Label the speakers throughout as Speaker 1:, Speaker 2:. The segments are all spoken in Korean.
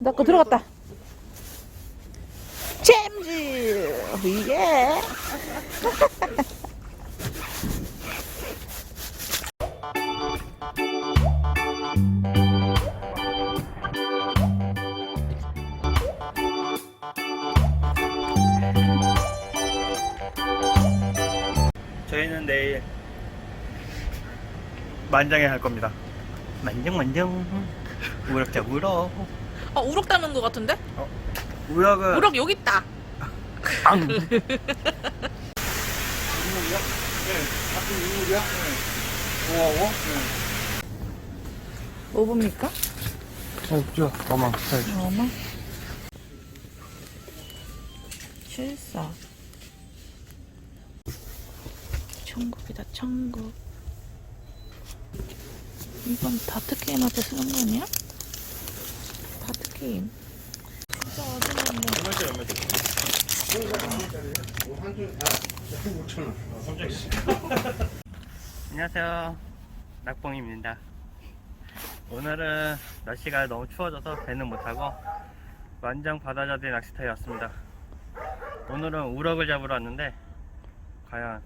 Speaker 1: 나 거 들어갔다. 잼즈! 이게.
Speaker 2: 저희는 내일 만장에 할 겁니다. 만장 만장 우럭 잡으러
Speaker 1: 아, 우럭 닮은 것 같은데?
Speaker 2: 우럭은
Speaker 1: 우럭 여기 있다. 앙뭐 봅니까?
Speaker 2: 없죠 어망
Speaker 1: 어머. 실사. 천국이다, 천국. 이건 다트게임한테 쓰는 거 아니야? 다트게임. 진짜 어지러운데.
Speaker 2: 안녕하세요. 낙봉입니다. 오늘은 날씨가 너무 추워져서 배는 못하고 완장 바다자대 낚시터에 왔습니다. 오늘은 우럭을 잡으러 왔는데 과연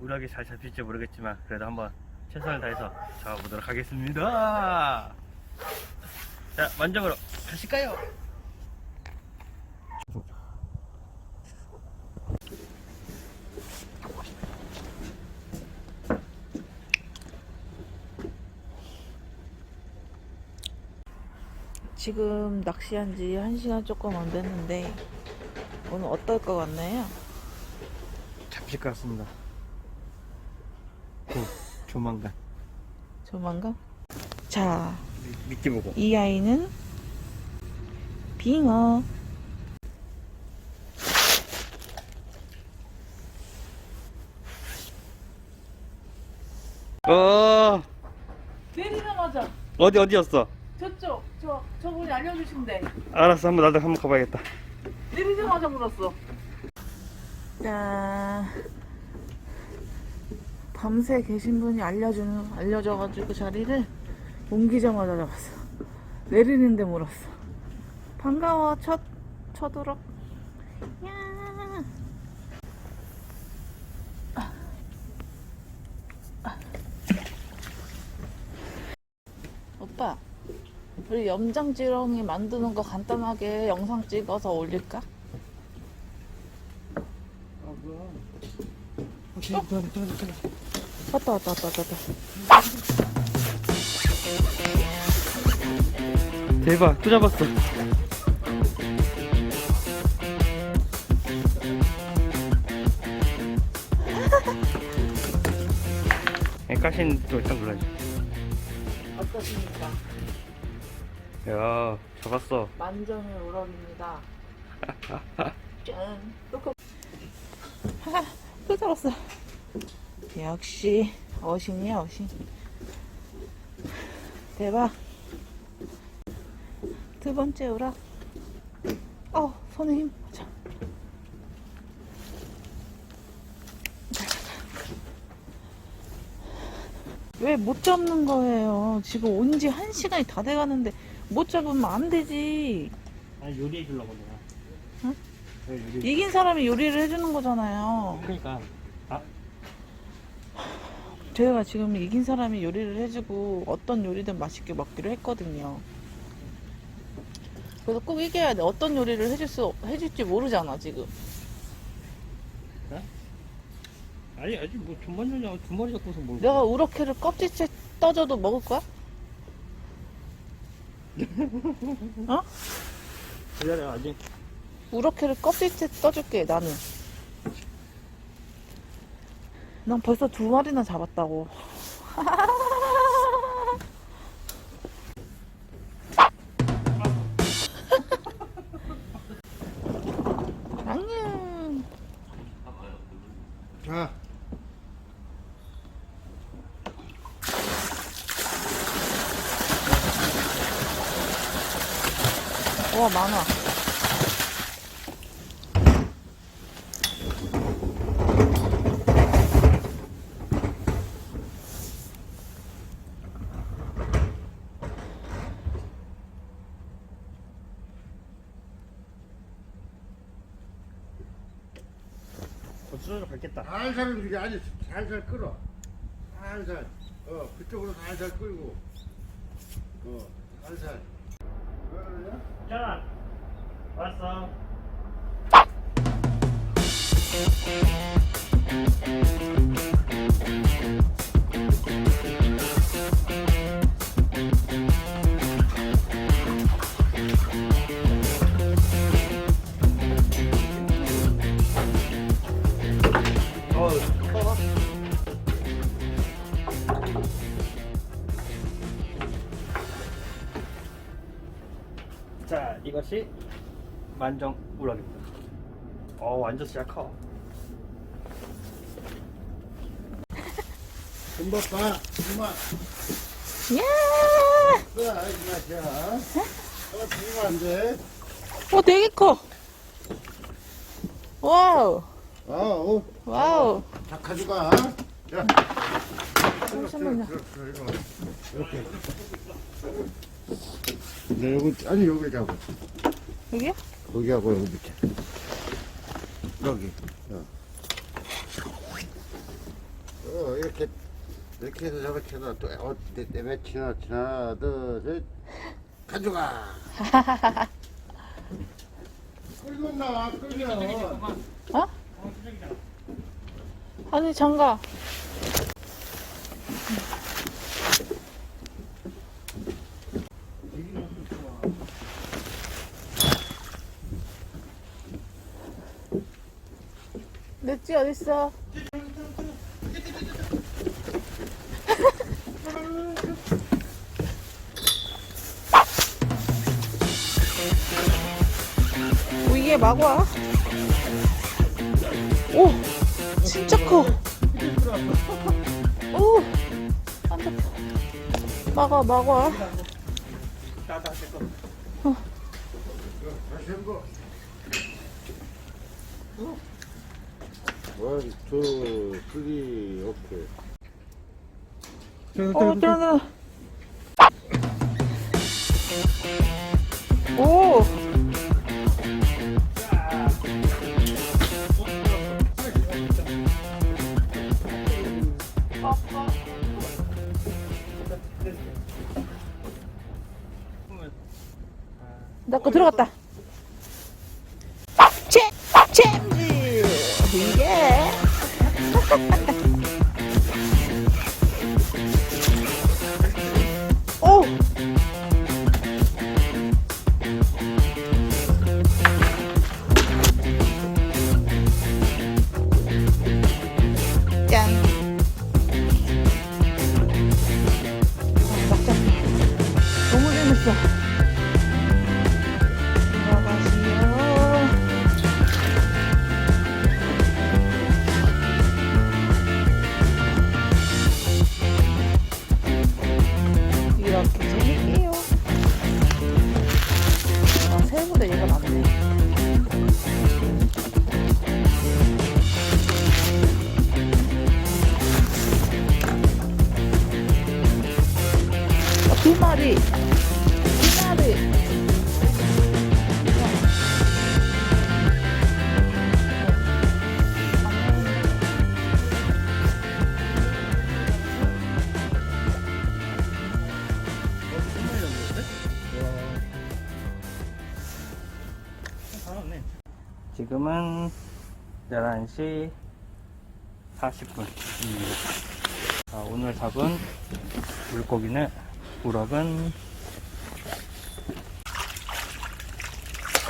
Speaker 2: 우럭이 잘 잡힐지 모르겠지만 그래도 한번 최선을 다해서 잡아보도록 하겠습니다 자 만장으로 가실까요?
Speaker 1: 지금 낚시한 지 1시간 조금 안 됐는데 오늘 어떨 것 같나요?
Speaker 2: 잡힐 것 같습니다 곧 조만간
Speaker 1: 조만간? 자,
Speaker 2: 미- 미끼 보고
Speaker 1: 이 아이는 빙어.
Speaker 2: 어
Speaker 1: 내리자마자
Speaker 2: 어디 어디였어?
Speaker 1: 저쪽 저 저분이 알려주시면 돼.
Speaker 2: 알았어 한번 나도 한번 가봐야겠다
Speaker 1: 내리자마자 물었어. 자, 밤새 계신 분이 알려주는 알려줘가지고 자리를 옮기자마자 잡았어. 내리는데 물었어. 반가워 첫 첫우럭. 야. 오빠, 우리 염장지렁이 만드는 거 간단하게 영상 찍어서 올릴까? 왔다 왔다 왔다 왔다.
Speaker 2: 대박 또 잡았어 가신도 일단 눌러야지
Speaker 1: 어떠십니까?
Speaker 2: 야 잡았어
Speaker 1: 만점의 우럭입니다. 짠. 또, 하하, 또 잡았어. 역시 어신이야 어신. 대박. 두 번째 우럭. 어 손에 힘. 자. 왜못 잡는 거예요? 지금 온 지 한 시간이 다 돼가는데 못 잡으면 안 되지.
Speaker 2: 아니 요리해 주려고 내가
Speaker 1: 응?
Speaker 2: 네, 요리
Speaker 1: 이긴 사람이 요리를 해주는 거잖아요.
Speaker 2: 그러니까 아
Speaker 1: 제가 지금 이긴 사람이 요리를 해주고 어떤 요리든 맛있게 먹기로 했거든요. 그래서 꼭 이겨야 돼. 어떤 요리를 해줄 수, 해줄지 모르잖아, 지금.
Speaker 2: 아니 아직 뭐두 마리 잡고서 뭘
Speaker 1: 내가 우럭회를 껍질째 떠줘도 먹을 거야? 어?
Speaker 2: 기다려 아직
Speaker 1: 우럭회를 껍질째 떠줄게, 나는. 난 벌써 두 마리나 잡았다고. 와 많아.
Speaker 2: 어, 고추를 밟겠다.
Speaker 3: 살살 그게 아니 살살 끌어. 살살 어 그쪽으로 살살 끌고. 어 살살 왜그
Speaker 2: 이것이 만정 우럭입니다. 어, 완전 진짜 커.
Speaker 3: 금방 봐 그만
Speaker 1: 야!
Speaker 3: 그래 이 맛이야 어 죽이면 안 돼
Speaker 1: 어, 되게 커. 와우.
Speaker 3: 아우
Speaker 1: 와우.
Speaker 3: 다 가져가 야
Speaker 1: 잠시만요.
Speaker 3: 이렇게 네, 여기 아니 여기 잡고.
Speaker 1: 여기요?
Speaker 3: 여기하고 여기 밑에. 여기. 어, 어 이렇게 이렇게 해서 저렇게 해서 또 어, 내, 내 매치나 하나. 둘 셋. 가져가. 끌고 나와 끌려
Speaker 1: 어? 아니, 장가. 넷찌 어딨어? 오, 이게 막와? 오, 진짜 커. 오. 막아, 막아.
Speaker 2: 따다 됐어.
Speaker 3: 원, 투, 쓰리, 오케이.
Speaker 1: 어, 들어가. 오, 나 거 들어갔다.
Speaker 2: Ha ha ha! 11시 40분입니다. 자, 오늘 잡은 물고기는 우럭은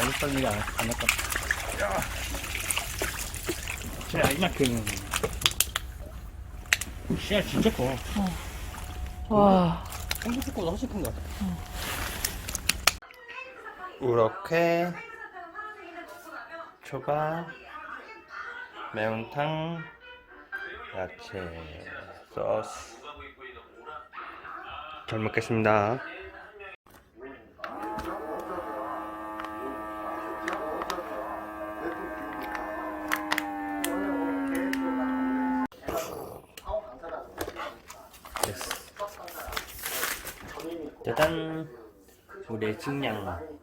Speaker 2: 어느 썰미가 안, 안 할것 같아. 자, 이만큼. 씨야, 진짜 커.
Speaker 1: 와.
Speaker 2: 콩국수보다 훨씬 큰 것 같아. 우럭회, 초밥, 매운탕, 야채, 소스. 잘 먹겠습니다. 됐어. 짜잔! 우리의 식량.